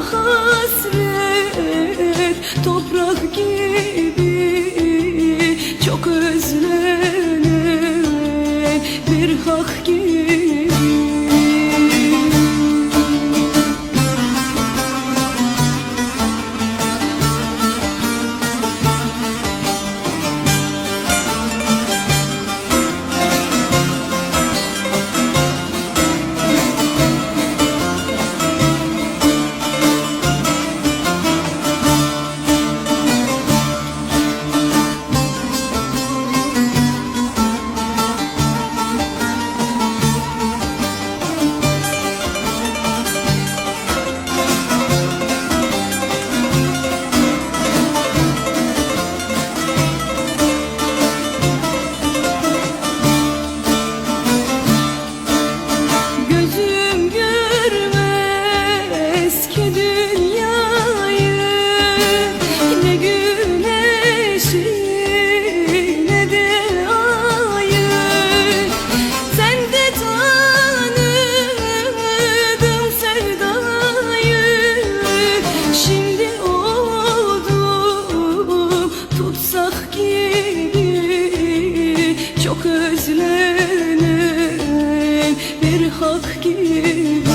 hasret Toprak gibi çok özlenen bir hak gibi Çok özlenim bir hak gibi